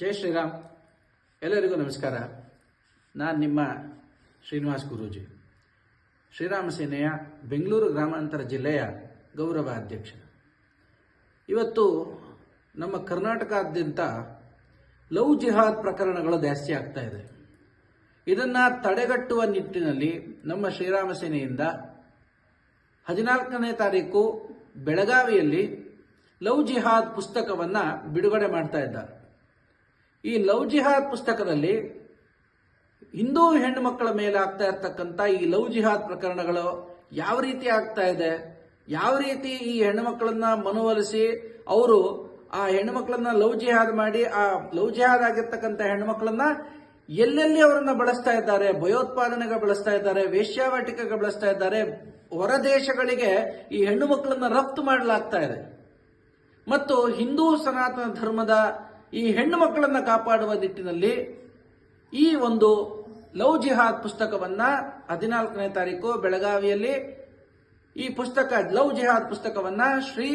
ಜೈ ಶ್ರೀರಾಮ್. ಎಲ್ಲರಿಗೂ ನಮಸ್ಕಾರ. ನಾನು ನಿಮ್ಮ ಶ್ರೀನಿವಾಸ್ ಗುರೂಜಿ. ಶ್ರೀರಾಮ ಸೇನೆಯ ಬೆಂಗಳೂರು ಗ್ರಾಮಾಂತರ ಜಿಲ್ಲೆಯ ಗೌರವ ಅಧ್ಯಕ್ಷ. ಇವತ್ತು ನಮ್ಮ ಕರ್ನಾಟಕಾದ್ಯಂತ ಲವ್ ಜಿಹಾದ್ ಪ್ರಕರಣಗಳು ಜಾಸ್ತಿ ಆಗ್ತಾ ಇದೆ. ಇದನ್ನು ತಡೆಗಟ್ಟುವ ನಿಟ್ಟಿನಲ್ಲಿ ನಮ್ಮ ಶ್ರೀರಾಮ ಸೇನೆಯಿಂದ ಹದಿನಾಲ್ಕನೇ ತಾರೀಕು ಬೆಳಗಾವಿಯಲ್ಲಿ ಲವ್ ಜಿಹಾದ್ ಪುಸ್ತಕವನ್ನು ಬಿಡುಗಡೆ ಮಾಡ್ತಾ ಇದ್ದಾರೆ. ಈ ಲವ್ ಜಿಹಾದ್ ಪುಸ್ತಕದಲ್ಲಿ ಹಿಂದೂ ಹೆಣ್ಣು ಮಕ್ಕಳ ಮೇಲೆ ಆಗ್ತಾ ಇರ್ತಕ್ಕಂಥ ಈ ಲವ್ ಜಿಹಾದ್ ಪ್ರಕರಣಗಳು ಯಾವ ರೀತಿ ಆಗ್ತಾ ಇದೆ? ಯಾವ ರೀತಿ ಈ ಹೆಣ್ಣು ಮಕ್ಕಳನ್ನ ಮನವೊಲಿಸಿ ಅವರು ಆ ಹೆಣ್ಣು ಮಕ್ಕಳನ್ನ ಲವ್ ಜಿಹಾದ್ ಮಾಡಿ ಆ ಲವ್ ಜಿಹಾದ್ ಆಗಿರ್ತಕ್ಕಂಥ ಹೆಣ್ಣು ಮಕ್ಕಳನ್ನ ಎಲ್ಲೆಲ್ಲಿ ಅವರನ್ನ ಬಳಸ್ತಾ ಇದ್ದಾರೆ? ಭಯೋತ್ಪಾದನೆಗೆ ಬಳಸ್ತಾ ಇದ್ದಾರೆ, ವೇಶ್ಯಾವಾಟಿಕೆಗೆ ಬಳಸ್ತಾ ಇದ್ದಾರೆ ಹೊರ ದೇಶಗಳಿಗೆ ಈ ಹೆಣ್ಣು ಮಕ್ಕಳನ್ನ ರಫ್ತು ಮಾಡಲಾಗ್ತಾ ಇದೆ. ಮತ್ತು ಹಿಂದೂ ಸನಾತನ ಧರ್ಮದ ಈ ಹೆಣ್ಣು ಮಕ್ಕಳನ್ನು ಕಾಪಾಡುವ ನಿಟ್ಟಿನಲ್ಲಿ ಈ ಒಂದು ಲವ್ ಜಿಹಾದ್ ಪುಸ್ತಕವನ್ನ ಹದಿನಾಲ್ಕನೇ ತಾರೀಕು ಬೆಳಗಾವಿಯಲ್ಲಿ ಈ ಪುಸ್ತಕ, ಲವ್ ಜಿಹಾದ್ ಪುಸ್ತಕವನ್ನ ಶ್ರೀ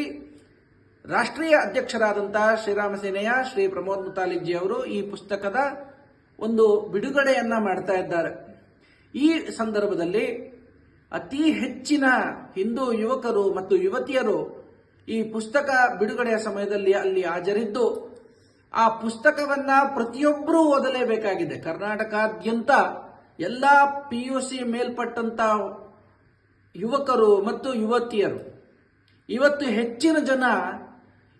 ರಾಷ್ಟ್ರೀಯ ಅಧ್ಯಕ್ಷರಾದಂತಹ ಶ್ರೀರಾಮ ಸೇನೆಯ ಶ್ರೀ ಪ್ರಮೋದ್ ಮುತಾಲಿಜಿ ಅವರು ಈ ಪುಸ್ತಕದ ಒಂದು ಬಿಡುಗಡೆಯನ್ನ ಮಾಡ್ತಾ ಇದ್ದಾರೆ. ಈ ಸಂದರ್ಭದಲ್ಲಿ ಅತಿ ಹೆಚ್ಚಿನ ಹಿಂದೂ ಯುವಕರು ಮತ್ತು ಯುವತಿಯರು ಈ ಪುಸ್ತಕ ಬಿಡುಗಡೆಯ ಸಮಯದಲ್ಲಿ ಅಲ್ಲಿ ಹಾಜರಿದ್ದು ಆ ಪುಸ್ತಕವನ್ನ ಪ್ರತಿಯೊಬ್ಬರೂ ಓದಲೇಬೇಕಾಗಿದೆ. ಕರ್ನಾಟಕಾದ್ಯಂತ ಎಲ್ಲ ಪಿ ಯು ಸಿ ಮೇಲ್ಪಟ್ಟಂತ ಯುವಕರು ಮತ್ತು ಯುವತಿಯರು. ಇವತ್ತು ಹೆಚ್ಚಿನ ಜನ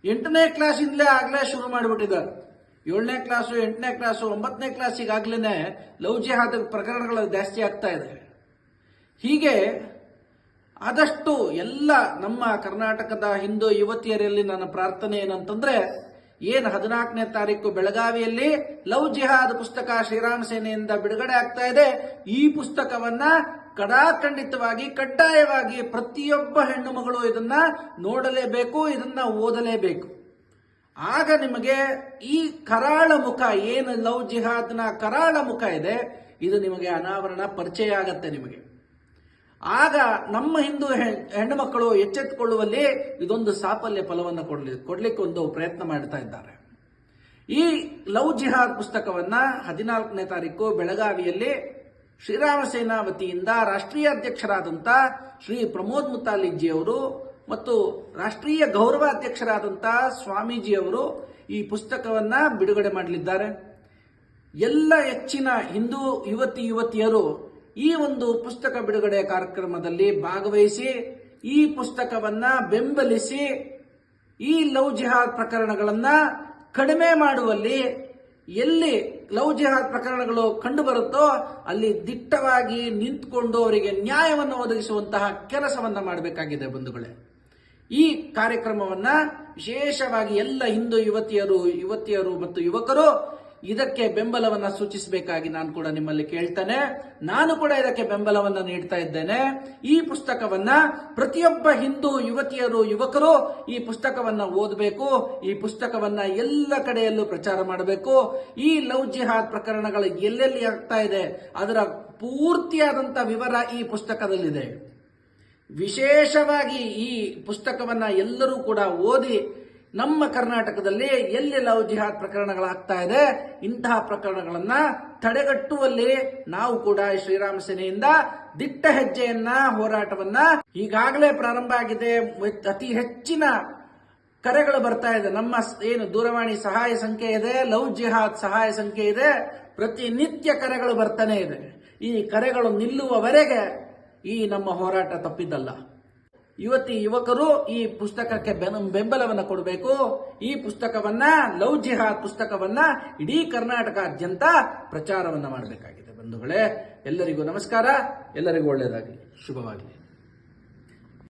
ಎಂಟನೇ ಕ್ಲಾಸಿಂದಲೇ ಆಗಲೇ ಶುರು ಮಾಡಿಬಿಟ್ಟಿದ್ದಾರೆ. ಏಳನೇ ಕ್ಲಾಸು, ಎಂಟನೇ ಕ್ಲಾಸು, ಒಂಬತ್ತನೇ ಕ್ಲಾಸಿಗಾಗ್ಲೇ ಲವ್ ಜಿಹಾದ್ ಪ್ರಕರಣಗಳು ಜಾಸ್ತಿ ಆಗ್ತಾ ಇದೆ. ಹೀಗೆ ಆದಷ್ಟು ಎಲ್ಲ ನಮ್ಮ ಕರ್ನಾಟಕದ ಹಿಂದೂ ಯುವತಿಯರಲ್ಲಿ ನನ್ನ ಪ್ರಾರ್ಥನೆ ಏನಂತಂದ್ರೆ ಏನು ಹದಿನಾಲ್ಕನೇ ತಾರೀಕು ಬೆಳಗಾವಿಯಲ್ಲಿ ಲವ್ ಜಿಹಾದ್ ಪುಸ್ತಕ ಶ್ರೀರಾಮ ಸೇನೆಯಿಂದ ಬಿಡುಗಡೆ ಆಗ್ತಾ ಇದೆ. ಈ ಪುಸ್ತಕವನ್ನ ಕಡಾಖಂಡಿತವಾಗಿ, ಕಡ್ಡಾಯವಾಗಿ ಪ್ರತಿಯೊಬ್ಬ ಹೆಣ್ಣು ಮಗಳು ಇದನ್ನ ನೋಡಲೇಬೇಕು, ಇದನ್ನ ಓದಲೇಬೇಕು. ಆಗ ನಿಮಗೆ ಈ ಕರಾಳ ಮುಖ, ಏನು ಲವ್ ಜಿಹಾದ್ನ ಕರಾಳ ಮುಖ ಇದೆ, ಇದು ನಿಮಗೆ ಅನಾವರಣ ಪರಿಚಯ ಆಗತ್ತೆ ನಿಮಗೆ. ಆಗ ನಮ್ಮ ಹಿಂದೂ ಹೆಣ್ಣು ಮಕ್ಕಳು ಎಚ್ಚೆತ್ತುಕೊಳ್ಳುವಲ್ಲಿ ಇದೊಂದು ಸಾಫಲ್ಯ ಫಲವನ್ನು ಕೊಡಲಿ, ಕೊಡ್ಲಿಕ್ಕೆ ಒಂದು ಪ್ರಯತ್ನ ಮಾಡ್ತಾ ಇದ್ದಾರೆ. ಈ ಲವ್ ಜಿಹಾದ್ ಪುಸ್ತಕವನ್ನ ಹದಿನಾಲ್ಕನೇ ತಾರೀಕು ಬೆಳಗಾವಿಯಲ್ಲಿ ಶ್ರೀರಾಮ ಸೇನಾ ವತಿಯಿಂದ ರಾಷ್ಟ್ರೀಯ ಅಧ್ಯಕ್ಷರಾದಂಥ ಶ್ರೀ ಪ್ರಮೋದ್ ಮುತಾಲಿಜಿ ಅವರು ಮತ್ತು ರಾಷ್ಟ್ರೀಯ ಗೌರವ ಅಧ್ಯಕ್ಷರಾದಂಥ ಸ್ವಾಮೀಜಿ ಅವರು ಈ ಪುಸ್ತಕವನ್ನ ಬಿಡುಗಡೆ ಮಾಡಲಿದ್ದಾರೆ. ಎಲ್ಲ ಹೆಚ್ಚಿನ ಹಿಂದೂ ಯುವತಿ ಯುವತಿಯರು ಈ ಒಂದು ಪುಸ್ತಕ ಬಿಡುಗಡೆ ಕಾರ್ಯಕ್ರಮದಲ್ಲಿ ಭಾಗವಹಿಸಿ, ಈ ಪುಸ್ತಕವನ್ನ ಬೆಂಬಲಿಸಿ, ಈ ಲವ್ ಜಿಹಾದ್ ಪ್ರಕರಣಗಳನ್ನ ಕಡಿಮೆ ಮಾಡುವಲ್ಲಿ ಎಲ್ಲಿ ಲವ್ ಜಿಹಾದ್ ಪ್ರಕರಣಗಳು ಕಂಡು ಬರುತ್ತೋ ಅಲ್ಲಿ ದಿಟ್ಟವಾಗಿ ನಿಂತ್ಕೊಂಡು ಅವರಿಗೆ ನ್ಯಾಯವನ್ನು ಒದಗಿಸುವಂತಹ ಕೆಲಸವನ್ನ ಮಾಡಬೇಕಾಗಿದೆ ಬಂಧುಗಳೇ. ಈ ಕಾರ್ಯಕ್ರಮವನ್ನ ವಿಶೇಷವಾಗಿ ಎಲ್ಲ ಹಿಂದೂ ಯುವತಿಯರು ಯುವತಿಯರು ಮತ್ತು ಯುವಕರು ಇದಕ್ಕೆ ಬೆಂಬಲವನ್ನ ಸೂಚಿಸಬೇಕಾಗಿ ನಾನು ಕೂಡ ನಿಮ್ಮಲ್ಲಿ ಕೇಳ್ತೇನೆ. ನಾನು ಕೂಡ ಇದಕ್ಕೆ ಬೆಂಬಲವನ್ನ ನೀಡ್ತಾ ಇದ್ದೇನೆ. ಈ ಪುಸ್ತಕವನ್ನ ಪ್ರತಿಯೊಬ್ಬ ಹಿಂದೂ ಯುವತಿಯರು, ಯುವಕರು ಈ ಪುಸ್ತಕವನ್ನ ಓದಬೇಕು. ಈ ಪುಸ್ತಕವನ್ನ ಎಲ್ಲ ಕಡೆಯಲ್ಲೂ ಪ್ರಚಾರ ಮಾಡಬೇಕು. ಈ ಲವ್ ಜಿಹಾದ್ ಪ್ರಕರಣಗಳು ಎಲ್ಲೆಲ್ಲಿ ಆಗ್ತಾ ಇದೆ, ಅದರ ಪೂರ್ತಿಯಾದಂತ ವಿವರ ಈ ಪುಸ್ತಕದಲ್ಲಿದೆ. ವಿಶೇಷವಾಗಿ ಈ ಪುಸ್ತಕವನ್ನ ಎಲ್ಲರೂ ಕೂಡ ಓದಿ ನಮ್ಮ ಕರ್ನಾಟಕದಲ್ಲಿ ಎಲ್ಲಿ ಲವ್ ಜಿಹಾದ್ ಪ್ರಕರಣಗಳಾಗ್ತಾ ಇದೆ, ಇಂತಹ ಪ್ರಕರಣಗಳನ್ನ ತಡೆಗಟ್ಟುವಲ್ಲಿ ನಾವು ಕೂಡ ಶ್ರೀರಾಮ ಸೇನೆಯಿಂದ ದಿಟ್ಟ ಹೆಜ್ಜೆಯನ್ನ, ಹೋರಾಟವನ್ನ ಈಗಾಗಲೇ ಪ್ರಾರಂಭ ಆಗಿದೆ. ಅತಿ ಹೆಚ್ಚಿನ ಕರೆಗಳು ಬರ್ತಾ ಇದೆ. ನಮ್ಮ ಏನು ದೂರವಾಣಿ ಸಹಾಯ ಸಂಖ್ಯೆ ಇದೆ, ಲವ್ ಜಿಹಾದ್ ಸಹಾಯ ಸಂಖ್ಯೆ ಇದೆ, ಪ್ರತಿನಿತ್ಯ ಕರೆಗಳು ಬರ್ತಾನೆ ಇದೆ. ಈ ಕರೆಗಳು ನಿಲ್ಲುವವರೆಗೆ ಈ ನಮ್ಮ ಹೋರಾಟ ತಪ್ಪಿದ್ದಲ್ಲ. ಯುವತಿ ಯುವಕರು ಈ ಪುಸ್ತಕಕ್ಕೆ ಬೆಂಬಲವನ್ನು ಕೊಡಬೇಕು. ಈ ಪುಸ್ತಕವನ್ನ ಲವ್ ಜಿಹಾದ್ ಪುಸ್ತಕವನ್ನ ಇಡೀ ಕರ್ನಾಟಕಾದ್ಯಂತ ಪ್ರಚಾರವನ್ನ ಮಾಡಬೇಕಾಗಿದೆ ಬಂಧುಗಳೇ. ಎಲ್ಲರಿಗೂ ನಮಸ್ಕಾರ. ಎಲ್ಲರಿಗೂ ಒಳ್ಳೆಯದಾಗಲಿ. ಶುಭವಾಗಲಿ.